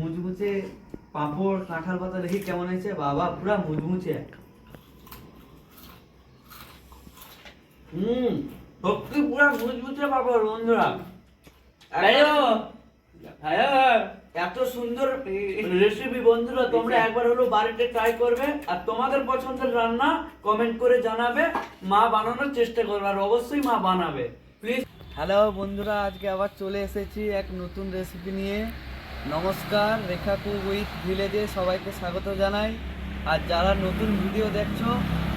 মুচমুচে পাঁপড় কাঁঠাল পাতা দেখি কেমন হয়েছে? বাবা পুরা মুচমুচে। হুম সত্যি পুরা মুচমুচে পাঁপড় বন্ধুরা। এত সুন্দর রেসিপি বন্ধুরা তোমরা একবার হলো বাড়িতে ট্রাই করবে। আর তোমাদের পছন্দের রান্না কমেন্ট করে জানাবে। মা বানানোর চেষ্টা করবে আর অবশ্যই মা বানাবে। প্লিজ হ্যালো বন্ধুরা আজকে আবার চলে এসেছি এক নতুন রেসিপি নিয়ে। নমস্কার রেখাকু উইথ ভিলেজে সবাইকে স্বাগত জানাই। আর যারা নতুন ভিডিও দেখছ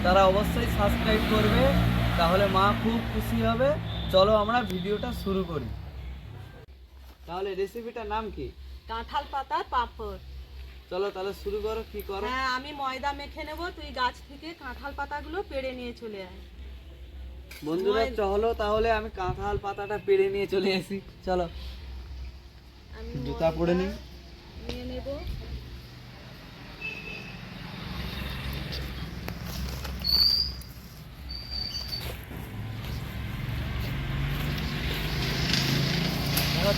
তারা অবশ্যই সাবস্ক্রাইব করবে তাহলে মা খুব খুশি হবে। চলো আমরা ভিডিওটা শুরু করি। তাহলে রেসিপিটার নাম কি? কাঁঠাল পাতার পাঁপড়। চলো তাহলে শুরু করো কি করো? হ্যাঁ আমি ময়দা মেখে নেব তুই গাছ থেকে কাঁঠাল পাতাগুলো পেড়ে নিয়ে চলে আয়। বন্ধুরা চলো তাহলে আমি কাঁঠাল পাতাটা পেড়ে নিয়ে চলে আসি। চলো। জুতা পরে নিই নিয়ে নেব।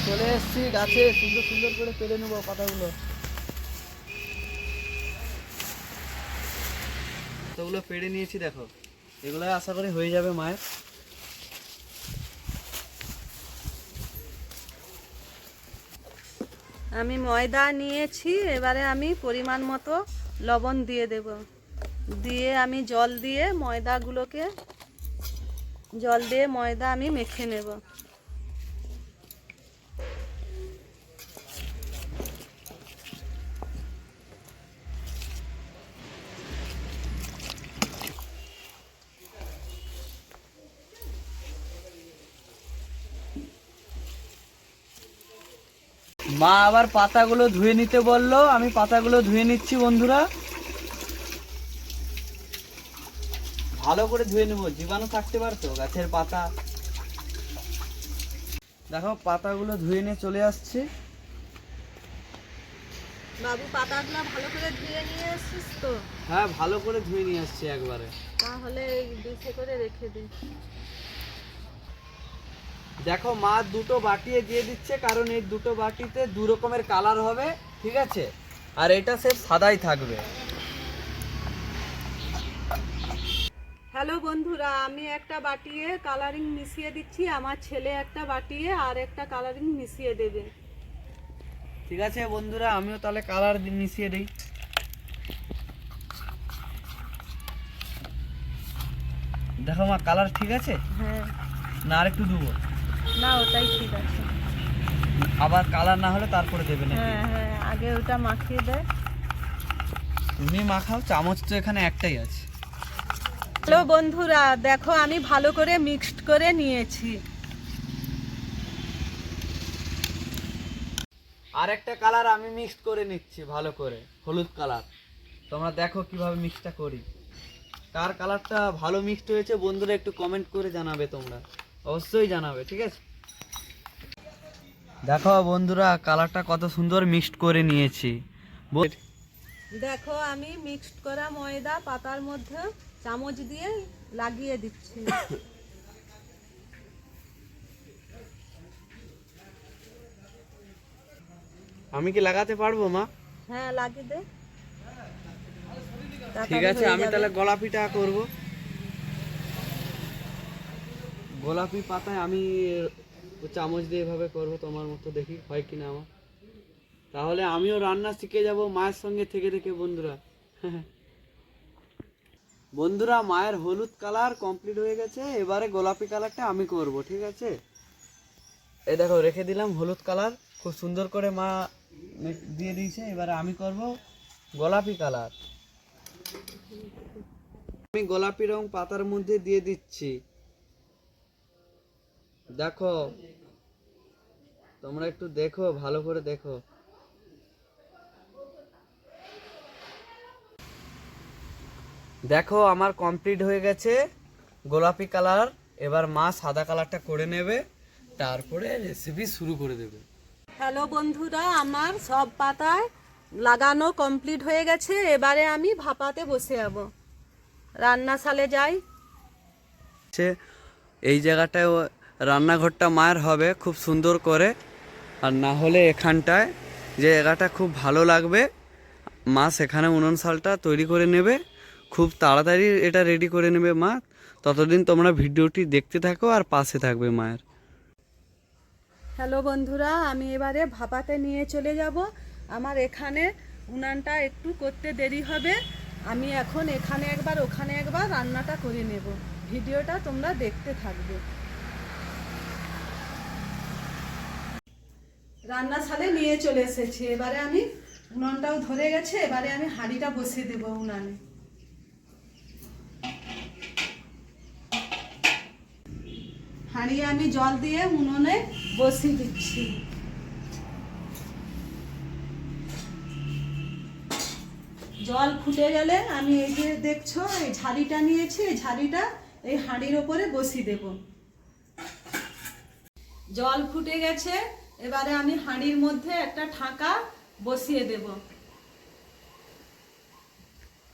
চলে এসেছি গাছে সুন্দর সুন্দর করে পেরে নেব পাতাগুলো। পাতাগুলো পেরে নিয়েছি দেখো। এগুলো আশা করি হয়ে যাবে মায়ের। আমি ময়দা নিয়েছি, এবারে আমি পরিমাণ মতো লবণ দিয়ে দেব। দিয়ে আমি জল দিয়ে ময়দাগুলোকে, জল দিয়ে ময়দা আমি মেখে নেব। মা আবার পাতাগুলো ধুয়ে নিতে বলল আমি পাতাগুলো ধুয়ে নিচ্ছি বন্ধুরা। ভালো করে ধুয়ে নেব জীবাণু থাকতে পারতো গাছের পাতা। দেখো পাতাগুলো ধুয়ে নিয়ে চলে আসছি। বাবু পাতাগুলো ভালো করে ধুয়ে নিয়ে এসছিস তো? হ্যাঁ ভালো করে ধুয়ে নিয়ে আসছি একবারে। তাহলে ডিশে করে রেখে দিই দেখো মা দুটো বাটিয়ে দিয়ে দিচ্ছে কারণ এই দুটো বাটিতে দু রকমের কালার হবে ঠিক আছে? আর এটা সে সাদাই থাকবে। হ্যালো বন্ধুরা আমি একটা বাটিয়ে কালারিং মিশিয়ে দিচ্ছি আমার ছেলে একটা বাটিয়ে আর একটা কালারিং মিশিয়ে দেবে। ঠিক আছে বন্ধুরা আমিও তাহলে কালার মিশিয়ে দিই। দেখো মা কালার ঠিক আছে? হ্যাঁ। না আর একটু দেবো। না ওটাই ঠিক আছে। আবার কালার না হলে তারপরে দেবে না হ্যাঁ হ্যাঁ আগে ওটা মাখিয়ে দেয় তুমি মাখাও চামচ তো এখানে একটাই আছে। হ্যালো বন্ধুরা দেখো আমি ভালো করে মিক্সড করে নিয়েছি। আর একটা কালার আমি মিক্স করে নিচ্ছি ভালো করে হলুদ কালার। তোমরা দেখো কীভাবে মিক্সটা করি। কার কালারটা ভালো মিক্সড হয়েছে বন্ধুরা একটু কমেন্ট করে জানাবে তোমরা। অবশ্যই জানাবে ঠিক আছে? দেখো বন্ধুরা কালারটা কত সুন্দর মিক্সড করে নিয়েছি। দেখো আমি মিক্সড করা ময়দা পাতার মধ্যে চামচ দিয়ে লাগিয়ে দিচ্ছি। আমি কি লাগাতে পারব মা? হ্যাঁ লাগিয়ে দে। ঠিক আছে আমি তাহলে গোলাপিটা করব। গোলাপি পাতায় আমি চামচ দিয়ে এভাবে করব তোমার মতো দেখি হয় কিনা আমার। তাহলে আমিও রান্না শিখে যাব মায়ের সঙ্গে থেকে থেকে বন্ধুরা। বন্ধুরা, মায়ের হলুদ কালার কমপ্লিট হয়ে গেছে, এবারে গোলাপি কালারটা আমি করব, ঠিক আছে? এই দেখো, রেখে দিলাম হলুদ কালার, খুব সুন্দর করে মা দিয়ে দিয়েছে, এবারে আমি করব গোলাপি কালার। আমি গোলাপি রং পাতার মধ্যে দিয়ে দিচ্ছি। দেখো তোমরা একটু দেখো ভালো করে দেখো। দেখো আমার কমপ্লিট হয়ে গেছে গোলাপি কালার। এবার মা সাদা কালারটা করে নেবে তারপরে রেসিপি শুরু করে দেবে। হ্যালো বন্ধুরা আমার সব পাতায় লাগানো কমপ্লিট হয়ে গেছে। এবারে আমি ভাপাতে বসে যাব। রান্নাশালে যাই। এই জায়গাটায় রান্নাঘরটা মায়ের হবে, খুব সুন্দর করে। আর না হলে এখানটায় যে জায়গাটা খুব ভালো লাগবে, মা সেখানে উনুন শালটা তৈরি করে নেবে, খুব তাড়াতাড়ি এটা রেডি করে নেবে মা। ততদিন তোমরা ভিডিওটি দেখতে থাকো আর পাশে থাকবে মায়ের। হ্যালো বন্ধুরা, আমি এবারে ভাপাতে নিয়ে চলে যাব। আমার এখানে উনানটা একটু করতে দেরি হবে। আমি এখন এখানে একবার, ওখানে একবার রান্নাটা করে নেব। ভিডিওটা তোমরা দেখতে থাকবে। রান্নাশালে নিয়ে চলে এসেছি। এবারে আমি উনানটাও ধরে গেছে, এবারে আমি হাঁড়িটা বসিয়ে দেবো উনানে। হাঁড়ি আমি জল দিয়ে উনুনে বসিয়ে দিচ্ছি। জল ফুটে গেলে আমি এই যে দেখছ, এই ঝাড়িটা নিয়েছি, এই ঝাড়িটা এই হাঁড়ির ওপরে বসিয়ে দেব। জল ফুটে গেছে এবারে আমি হাঁড়ির মধ্যে একটা ঢাকা বসিয়ে দেব।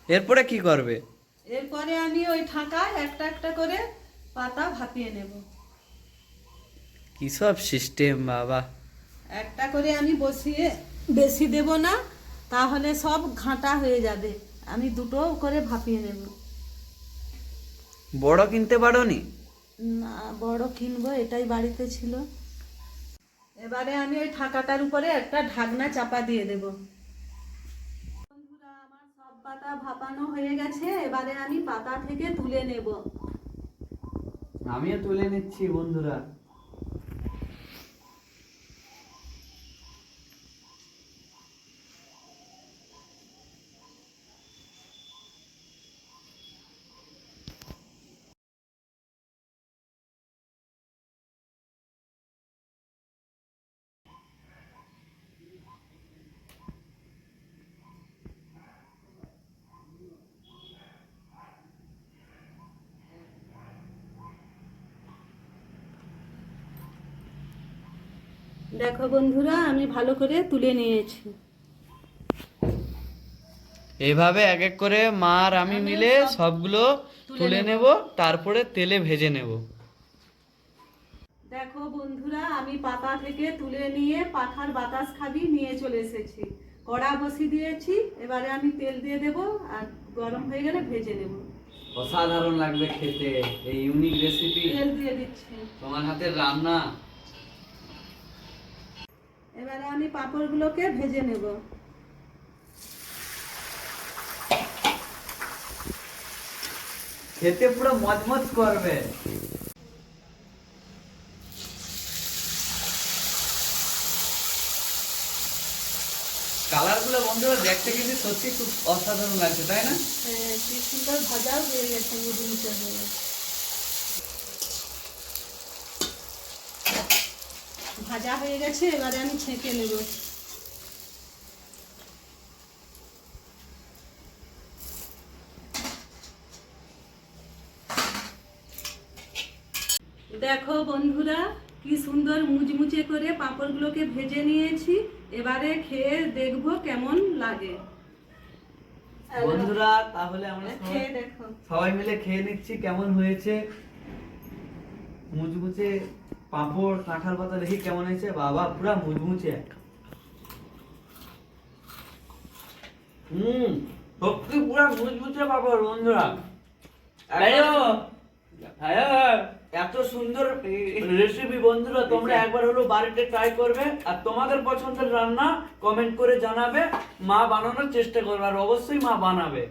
এরপরে কি করবে? এরপরে আমি ওই ঢাকায় একটা একটা করে পাতা ভাপিয়ে নেব। কী সব সিস্টেম বাবা। একটা করে আমি বসিয়ে বেশি দেব না তাহলে সব ঘাঁটা হয়ে যাবে। আমি দুটো করে ভাপিয়ে নেব। বড় কিনতে পারো নি না বড় কিনবো এটাই বাড়িতে ছিল। এবারে আমি ওই ঠাকাটার উপরে একটা ঢাকনা চাপা দিয়ে দেব। বন্ধুরা, আমার সব পাতা ভাপানো হয়ে গেছে, এবারে আমি পাতা থেকে তুলে নেব। আমিও তুলে নিচ্ছি বন্ধুরা। দেখো বন্ধুরা আমি ভালো করে তুলে নিয়েছি। এইভাবে এক এক করে মা আর আমি মিলে সবগুলো তুলে নেব। তারপরে তেলে ভেজে নেব। দেখো বন্ধুরা আমি পাতা থেকে তুলে নিয়ে পাখার বাতাস খাবি নিয়ে চলে এসেছি। কড়া বসিয়ে দিয়েছি এবারে আমি তেল দিয়ে দেব আর গরম হয়ে গেলে ভেজে নেব। অসাধারণ লাগবে খেতে এই ইউনিক রেসিপি তেল দিয়ে দিচ্ছি। তোমার হাতের রান্না এবারে আমি পাঁপড়গুলোকে ভেজে নেব। খেতে পুরো মজমজ করবে। কালারগুলো বন্ধুরা দেখতে কিন্তু সত্যি খুব অসাধারণ লাগছে তাই না? হ্যাঁ, কি সুন্দর ভাজাও হয়ে গেছে মুচমুচে হয়ে ভাজা হয়ে গেছে এবারে আমি ছেঁকে নেব। দেখো বন্ধুরা কি সুন্দর মুচমুচে করে পাঁপড়গুলোকে ভেজে নিয়েছি। এবারে খেয়ে দেখব কেমন লাগে। বন্ধুরা তাহলে আমরা খেয়ে দেখো। সবাই মিলে খেয়ে নিচ্ছি কেমন হয়েছে। মুচমুচে পাঁপড় কাঁঠাল পাতা দেখি কেমন হয়েছে? বাবা পুরা মুচমুচে। হুম সত্যি পুরা মুচমুচে পাপড় বন্ধুরা। হ্যালো হ্যালো এত সুন্দর রেসিপি বন্ধুরা তোমরা একবার হলো বাড়িতে ট্রাই করবে। আর তোমাদের পছন্দের রান্না কমেন্ট করে জানাবে। মা বানানোর চেষ্টা করবে আর অবশ্যই মা বানাবে।